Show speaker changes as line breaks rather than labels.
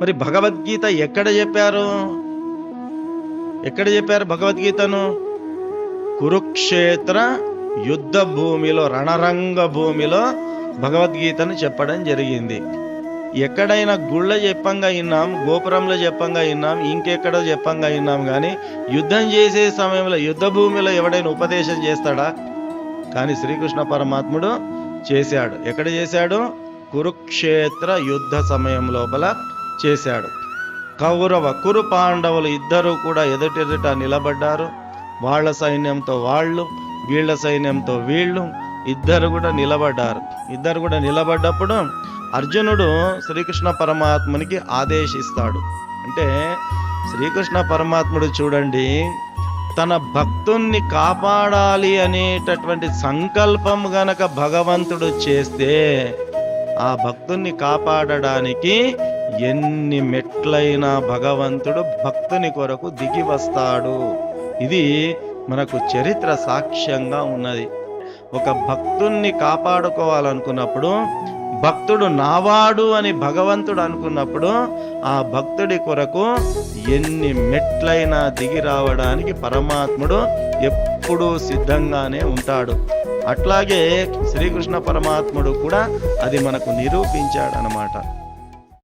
మరి భగవద్గీత ఎక్కడ చెప్పారు? ఎక్కడ చెప్పారు భగవద్గీతను? కురుక్షేత్ర యుద్ధ భూమిలో రణరంగ భూమిలో భగవద్గీతను చెప్పడం జరిగింది. ఎక్కడైనా గుళ్ళ చెప్పంగా విన్నాం గోపురంలో చెప్పంగా విన్నాం ఇంకెక్కడో చెప్పంగా విన్నాం కానీ యుద్ధం చేసే సమయంలో యుద్ధ భూమిలో ఎవడైనా ఉపదేశం చేస్తాడా? కానీ శ్రీకృష్ణ పరమాత్ముడు చేశాడు. ఎక్కడ చేశాడు? కురుక్షేత్ర యుద్ధ సమయం లోపల చేశాడు. కౌరవ కురు పాండవులు ఇద్దరు కూడా ఎదుటెదుట నిలబడ్డారు. వాళ్ళ సైన్యంతో వాళ్ళు వీళ్ళ సైన్యంతో వీళ్ళు ఇద్దరు కూడా నిలబడ్డారు. ఇద్దరు కూడా నిలబడ్డప్పుడు అర్జునుడు శ్రీకృష్ణ పరమాత్మునికి ఆదేశిస్తాడు. అంటే శ్రీకృష్ణ పరమాత్ముడు చూడండి తన భక్తుణ్ణి కాపాడాలి అనేటటువంటి సంకల్పం గనక భగవంతుడు చేస్తే ఆ భక్తుణ్ణి కాపాడడానికి ఎన్ని మెట్లైన భగవంతుడు భక్తుని కొరకు దిగి వస్తాడు. ఇది మనకు చరిత్ర సాక్ష్యంగా ఉన్నది. ఒక భక్తుణ్ణి కాపాడుకోవాలనుకున్నప్పుడు భక్తుడు నావాడు అని భగవంతుడు అనుకున్నప్పుడు ఆ భక్తుడి కొరకు ఎన్ని మెట్లైనా దిగి రావడానికి పరమాత్ముడు ఎప్పుడూ సిద్ధంగానే ఉంటాడు. అట్లాగే శ్రీకృష్ణ పరమాత్ముడు కూడా అది మనకు నిరూపించాడనమాట.